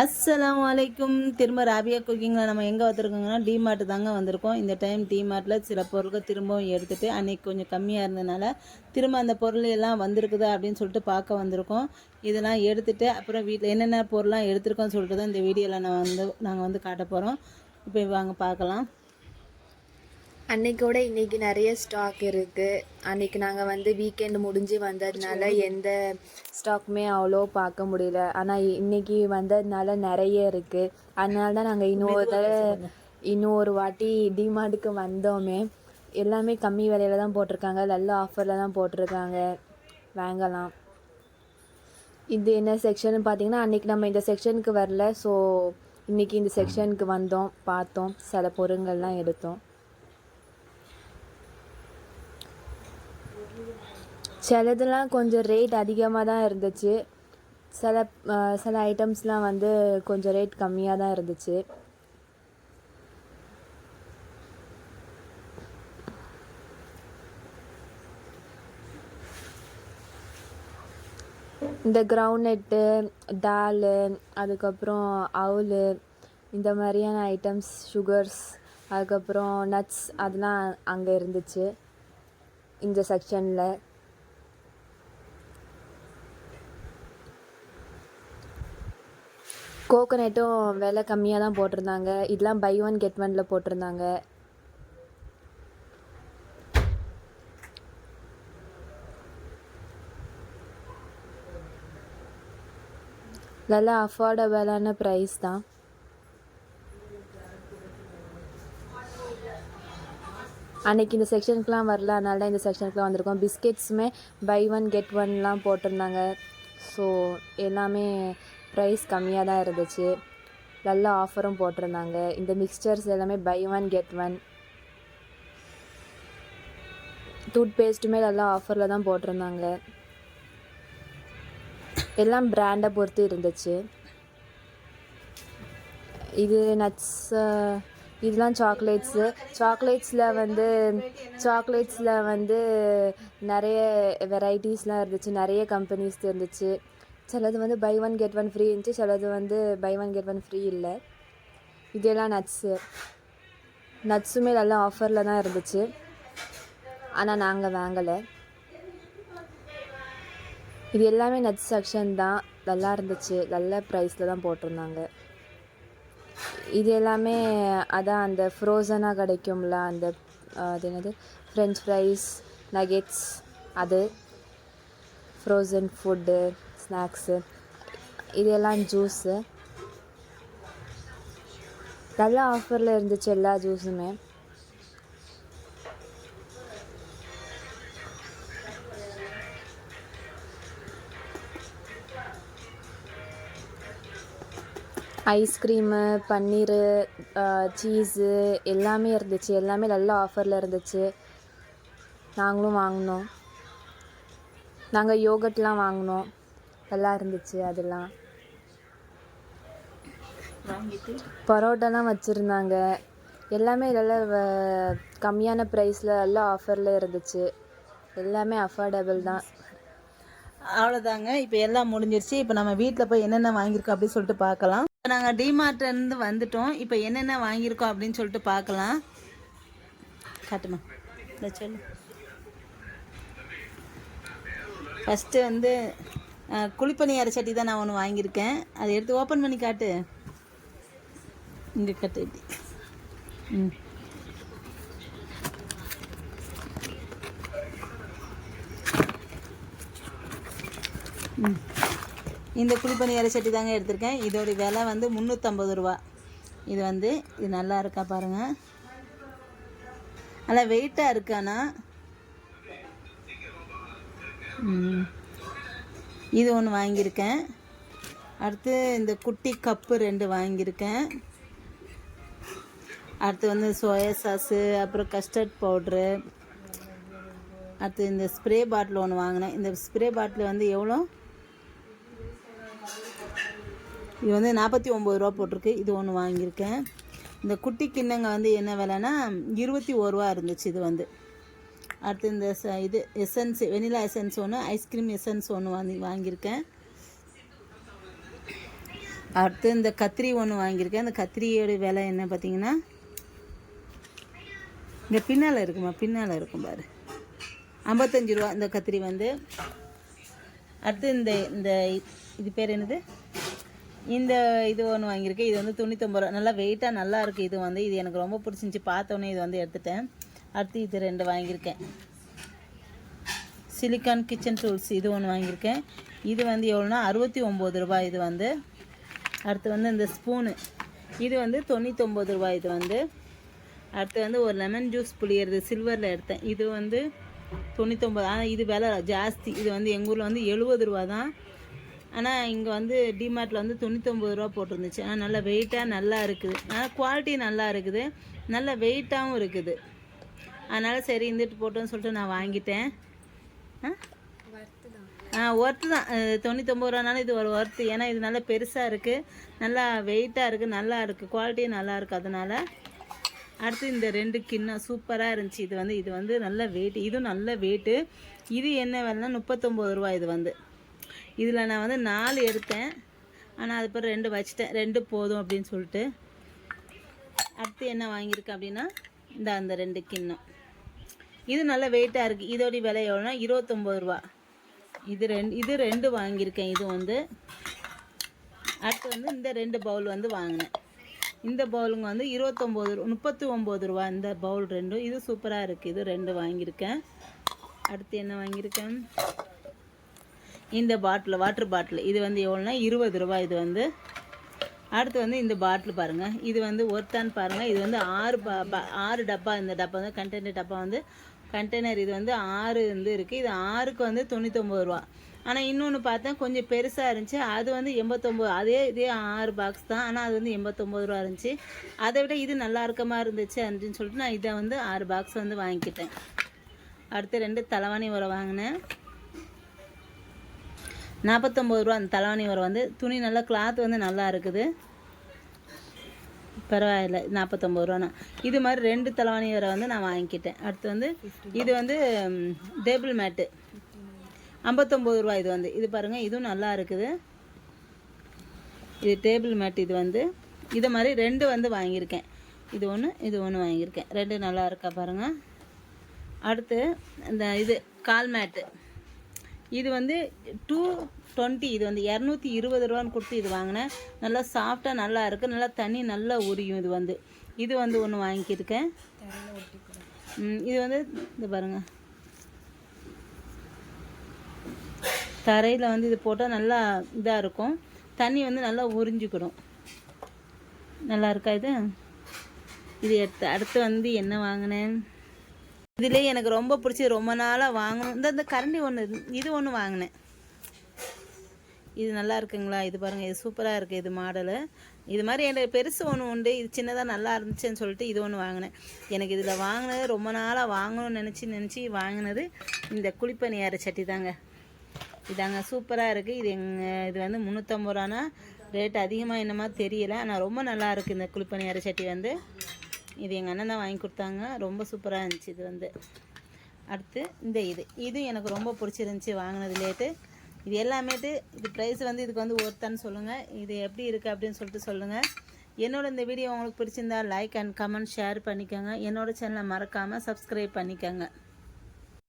அஸ்லாம் வலைக்கும் திரும்ப ராபியா குக்கிங்கில் நம்ம எங்கே வந்திருக்கோங்கன்னா டிமார்ட் தாங்க வந்திருக்கோம். இந்த டைம் டிமார்ட்டில் சில பொருட்கள் திரும்பவும் எடுத்துகிட்டு அன்னைக்கு கொஞ்சம் கம்மியாக இருந்ததுனால திரும்ப அந்த பொருள் எல்லாம் வந்திருக்குதா அப்படின்னு சொல்லிட்டு பார்க்க வந்திருக்கோம். இதெல்லாம் எடுத்துகிட்டு அப்புறம் வீட்டில் என்னென்ன பொருள்லாம் எடுத்திருக்கோம்னு சொல்லிட்டு தான் இந்த வீடியோவில் நான் வந்து நாங்கள் வந்து காட்ட போகிறோம் இப்போ வாங்க பார்க்கலாம். அன்னைக்கோட இன்னைக்கு நிறைய ஸ்டாக் இருக்குது அன்னைக்கு நாங்கள் வந்து வீக்கெண்ட் முடிஞ்சு வந்ததுனால எந்த ஸ்டாக்குமே அவ்வளோ பார்க்க முடியல. ஆனால் இன்னைக்கு வந்ததுனால நிறைய இருக்குது அதனால தான் நாங்கள் இன்னொரு தடவை இன்னொரு வாட்டி டிமார்ட்டுக்கு வந்தோமே. எல்லாமே கம்மி விலையில தான் போட்டிருக்காங்க. நல்ல ஆஃபரில் தான் போட்டிருக்காங்க. வாங்கலாம். இது என்ன செக்ஷன் பார்த்தீங்கன்னா அன்றைக்கி நம்ம இந்த செக்ஷனுக்கு வரல. ஸோ இன்றைக்கி இந்த செக்ஷனுக்கு வந்தோம் பார்த்தோம். சில பொருட்கள்லாம் எடுத்தோம். சிலதுலாம் கொஞ்சம் ரேட் அதிகமாக தான் இருந்துச்சு. சில சில ஐட்டம்ஸ்லாம் வந்து கொஞ்சம் ரேட் கம்மியாக தான் இருந்துச்சு. இந்த கிரவுண்ட்நெட்டு தால் அதுக்கப்புறம் அவுல் இந்த மாதிரியான ஐட்டம்ஸ் சுகர்ஸ் அதுக்கப்புறம் நட்ஸ் அதெல்லாம் அங்கே இருந்துச்சு. இந்த செக்ஷனில் கோகோனட்டும் விலை கம்மியாக தான் போட்டிருந்தாங்க. இதெல்லாம் பை ஒன் கெட் ஒனில் போட்டிருந்தாங்க. நல்ல அஃபோர்டபுளான ப்ரைஸ் தான். அன்னைக்கு இந்த செக்ஷனுக்குலாம் வரல. அதனால தான் இந்த செக்ஷனுக்குலாம் வந்திருக்கோம். பிஸ்கெட்ஸுமே பை ஒன் கெட் ஒன்லாம் போட்டிருந்தாங்க. ஸோ எல்லாமே ப்ரைஸ் கம்மியாக தான் இருந்துச்சு. நல்ல ஆஃபரும் போட்டிருந்தாங்க. இந்த மிக்சர்ஸ் எல்லாமே buy one get one tooth பேஸ்ட்டுமே நல்லா ஆஃபரில் தான் போட்டிருந்தாங்க. எல்லாம் பிராண்டை பொறுத்து இருந்துச்சு. இது நட்ஸ் இதெல்லாம் சாக்லேட்ஸு சாக்லேட்ஸில் வந்து சாக்லேட்ஸில் வந்து நிறைய வெரைட்டிஸ்லாம் இருந்துச்சு. நிறைய கம்பெனிஸ் இருந்துச்சு. சிலது வந்து buy one get one free இருந்துச்சு சிலது வந்து buy one get one free இல்லை. இதெல்லாம் நட்ஸு நட்ஸுமே நல்லா ஆஃபரில் தான் இருந்துச்சு. ஆனால் நாங்கள் வாங்கலை. இது எல்லாமே நட்ஸ் செக்ஷன் தான். நல்லா இருந்துச்சு. நல்ல ப்ரைஸில் தான் போட்டிருந்தாங்க. இது எல்லாமே அதான் அந்த ஃப்ரோசனாக கிடைக்கும்ல அந்த அது என்னது? ஃப்ரெஞ்ச் ஃப்ரைஸ் நகெட்ஸ் அது. ஃப்ரோசன் ஃபுட்டு ஸ்நாக்ஸு இது எல்லாம் ஜூஸு நல்ல ஆஃபரில் இருந்துச்சு எல்லா ஜூஸுமே ஐஸ்கிரீமு பன்னீர் சீஸு எல்லாமே இருந்துச்சு. எல்லாமே நல்ல ஆஃபரில் இருந்துச்சு. நாங்களும் வாங்கினோம். நாங்கள் யோகட்லாம் வாங்கினோம். நல்லா இருந்துச்சு அதெல்லாம். வாங்கிட்டு? பரோட்டாலாம் வச்சுருந்தாங்க. எல்லாமே நல்ல கம்மியான ப்ரைஸில் நல்ல ஆஃபரில் இருந்துச்சு. எல்லாமே அஃபோர்டபுள் தான். அவ்வளோதாங்க இப்போ எல்லாம் முடிஞ்சிருச்சு. இப்போ நம்ம வீட்டில் போய் என்னென்ன வாங்கியிருக்கோம் அப்படின்னு சொல்லிட்டு பார்க்கலாம். இப்போ நாங்கள் டிமார்ட்லேருந்து வந்துட்டோம். இப்போ என்னென்ன வாங்கியிருக்கோம் அப்படின்னு சொல்லிட்டு பார்க்கலாம். காட்டுமா. இந்த சொல்லு. ஃபஸ்ட்டு வந்து குழிப்பணியார சட்டி தான் நான் ஒன்று வாங்கியிருக்கேன். அதை எடுத்து ஓப்பன் பண்ணி காட்டு. இங்கே கட்டு இப்படி. ம். ம். இந்த குழிப்பணியார சட்டி தாங்க எடுத்திருக்கேன். இதோட விலை வந்து முந்நூற்றம்பது ரூபா. இது வந்து இது நல்லா இருக்கா பாருங்கள் நல்லா வெயிட்டாக இருக்கானா ம். இது ஒன்று வாங்கியிருக்கேன். அடுத்து இந்த குட்டி கப்பு ரெண்டு வாங்கியிருக்கேன். அடுத்து வந்து சோயா சாஸு அப்புறம் கஸ்டர்ட் பவுட்ரு அடுத்து இந்த ஸ்ப்ரே பாட்டில் ஒன்று வாங்கினேன். இந்த ஸ்ப்ரே பாட்டில் வந்து எவ்வளோ? இது வந்து நாற்பத்தி ஒம்பது ரூபா போட்டிருக்கு. இது ஒன்று வாங்கியிருக்கேன். இந்த குட்டி கிண்ணங்க வந்து என்ன விலைன்னா இருபத்தி ஒரு ரூபா இருந்துச்சு இது வந்து. அடுத்து இந்த ச இது எசன்ஸ் வெனிலா எசன்ஸ் ஒன்று ஐஸ்கிரீம் எசன்ஸ் ஒன்று வாங்கி வாங்கியிருக்கேன். அடுத்து இந்த கத்திரி ஒன்று வாங்கியிருக்கேன். அந்த கத்திரியோட விலை என்ன பார்த்தீங்கன்னா இந்த பின்னால் இருக்குமா பின்னால் இருக்கும் பாரு. ஐம்பத்தஞ்சு ரூபா இந்த கத்திரி வந்து. அடுத்து இந்த இந்த இது பேர் என்னது? இந்த இது ஒன்று வாங்கியிருக்கேன். இது வந்து தொண்ணூத்தொம்பது ரூபா. நல்லா வெயிட்டாக நல்லா இருக்குது இது வந்து இது எனக்கு ரொம்ப பிடிச்சிருந்துச்சி. பார்த்தோன்னே இது வந்து எடுத்துட்டேன். அடுத்து இது ரெண்டு வாங்கியிருக்கேன். சிலிக்கான் கிச்சன் டூல்ஸ் இது ஒன்று வாங்கியிருக்கேன். இது வந்து எவ்வளோனா அறுபத்தி ஒம்பது ரூபாய் இது வந்து. அடுத்து வந்து இந்த ஸ்பூனு. இது வந்து தொண்ணூத்தொம்பது ரூபாய் இது வந்து. அடுத்து வந்து ஒரு லெமன் ஜூஸ் புளியறது சில்வரில் எடுத்தேன். இது வந்து தொண்ணூத்தொம்பது ஆனால் இது விலை ஜாஸ்தி. இது வந்து எங்கள் ஊரில் வந்து எழுபது ரூபா தான். ஆனால் இங்கே வந்து டிமார்ட்டில் வந்து தொண்ணூத்தொம்பது ரூபா போட்டிருந்துச்சு. ஆனால் நல்லா வெயிட்டாக நல்லா இருக்குது. ஆனால் குவாலிட்டி நல்லா இருக்குது. நல்ல வெயிட்டாகவும் இருக்குது. அதனால் சரி இருந்துட்டு போட்டோன்னு சொல்லிட்டு நான் வாங்கிட்டேன். ஆ? ஒர்த்து தான். அஹ் தொண்ணூத்தொம்பது ரூபானாலும் இது ஒரு ஒர்த்து ஏன்னா இது நல்லா பெருசாக இருக்குது நல்லா வெயிட்டாக இருக்குது நல்லா இருக்குது குவாலிட்டியும் நல்லா இருக்குது அதனால். அடுத்து இந்த ரெண்டு கிண்ணம் சூப்பராக இருந்துச்சு. இது வந்து இது வந்து நல்ல வெயிட் இதுவும் நல்ல வெயிட்டு இது என்ன விலைனா முப்பத்தொம்பது ரூபா இது வந்து. இதில் நான் வந்து நாலு எடுத்தேன். ஆனால் அது பிறகு ரெண்டு வச்சிட்டேன். ரெண்டு போதும் அப்படின்னு சொல்லிட்டு. அடுத்து என்ன வாங்கியிருக்கேன் அப்படின்னா இந்த அந்த ரெண்டு கிண்ணம் இது நல்ல வெயிட்டாக இருக்குது இதோடைய விலை எவ்வளோனா இருபத்தொம்பது ரூபா. இது ரெண்டு இது ரெண்டு வாங்கியிருக்கேன். இது வந்து அடுத்து வந்து இந்த ரெண்டு பவுல் வந்து வாங்கினேன். இந்த பவுலுங்க வந்து இருபத்தொம்போது ரூ முப்பத்தி ஒம்பது ரூபா. இந்த பவுல் ரெண்டும் இது சூப்பராக இருக்குது இது ரெண்டு வாங்கியிருக்கேன். அடுத்து என்ன வாங்கியிருக்கேன்? இந்த பாட்டில் வாட்டர் பாட்டில் இது வந்து எவ்வளோனா இருபது ரூபா இது வந்து. அடுத்து வந்து இந்த பாட்டில் பாருங்கள் இது வந்து ஒர்த்தான்னு பாருங்கள் இது வந்து ஆறு ப ஆறு டப்பா. இந்த டப்பா வந்து கண்டெய்னர் டப்பா வந்து கண்டெய்னர் இது வந்து ஆறு வந்து இருக்குது இது ஆறுக்கு வந்து தொண்ணூத்தொம்பது ரூபா. ஆனால் இன்னொன்று பார்த்தேன் கொஞ்சம் பெருசாக இருந்துச்சு. அது வந்து எண்பத்தொம்போது அதே இதே ஆறு பாக்ஸ் தான். ஆனால் அது வந்து எண்பத்தொம்போது ரூபா இருந்துச்சு. அதை விட இது நல்லா இருக்கமாக இருந்துச்சு அப்படின்னு சொல்லிட்டு நான் இதை வந்து ஆறு பாக்ஸ் வந்து வாங்கிக்கிட்டேன். அடுத்து ரெண்டு தலைவாணி உரம் வாங்கினேன். நாற்பத்தொம்பது ரூபா அந்த தலைவாணி உரம் வந்து. துணி நல்லா கிளாத் வந்து நல்லா இருக்குது. பரவாயில்ல நாற்பத்தொம்பது ரூபாண்ணா. இது மாதிரி ரெண்டு தலைவாணி வரை வந்து நான் வாங்கிக்கிட்டேன். அடுத்து வந்து இது வந்து டேபிள் மேட்டு ஐம்பத்தொம்பது ரூபா இது வந்து. இது பாருங்கள் இதுவும் நல்லா இருக்குது. இது டேபிள் மேட் இது வந்து. இது மாதிரி ரெண்டு வந்து வாங்கியிருக்கேன். இது ஒன்று இது ஒன்று வாங்கியிருக்கேன். ரெண்டு நல்லா இருக்கா பாருங்கள் அடுத்து இந்த இது கால் மேட்டு இது வந்து டூ டுவெண்ட்டி இது வந்து இரநூத்தி இருபது ரூபான்னு கொடுத்து இது வாங்கினேன். நல்லா சாஃப்டாக நல்லா இருக்குது நல்லா தண்ணி நல்லா உரியும் இது வந்து. இது வந்து ஒன்று வாங்கியிருக்கேன். இது வந்து இது பாருங்கள் தரையில் வந்து இது போட்டால் நல்லா இதாக இருக்கும். தண்ணி வந்து நல்லா உறிஞ்சிக்கிடும். நல்லா இருக்கா இது? இது எடுத்து அடுத்து வந்து என்ன வாங்கினேன்? இதுலேயே எனக்கு ரொம்ப பிடிச்சி ரொம்ப நாளாக வாங்கணும். இந்த இந்த கரண்டி ஒன்று இது ஒன்று வாங்கினேன். இது நல்லா இருக்குங்களா? இது பாருங்கள் இது சூப்பராக இருக்குது இது மாடலு. இது மாதிரி எனக்கு பெருசு ஒன்று உண்டு. இது சின்னதாக நல்லா இருந்துச்சுன்னு சொல்லிட்டு இது ஒன்று வாங்கினேன். எனக்கு இதில் வாங்கினது ரொம்ப நாளாக வாங்கணும்னு நினச்சி நினச்சி வாங்கினது இந்த குழிப்பணியார சட்டி தாங்க. இதாங்க சூப்பராக இருக்குது இது எங்கள் இது வந்து முந்நூற்றம்பது ரூபானா ரேட் அதிகமாக என்னமா தெரியல. ஆனால் ரொம்ப நல்லா இருக்குது இந்த குழிப்பணியார சட்டி வந்து. இது எங்கள் அண்ணன் தான் வாங்கி கொடுத்தாங்க. ரொம்ப சூப்பராக இருந்துச்சு இது வந்து. அடுத்து இந்த இது. இது எனக்கு ரொம்ப பிடிச்சிருந்துச்சி வாங்கினது லேட்டு. இது எல்லாமேட்டு இது ப்ரைஸ் வந்து இதுக்கு வந்து ஒருத்தான்னு சொல்லுங்கள் இது எப்படி இருக்குது அப்படின்னு சொல்லிட்டு சொல்லுங்கள் என்னோட இந்த வீடியோ உங்களுக்கு பிடிச்சிருந்தா லைக் அண்ட் கமெண்ட் ஷேர் பண்ணிக்கோங்க. என்னோட சேனலை மறக்காமல் சப்ஸ்கிரைப் பண்ணிக்கோங்க.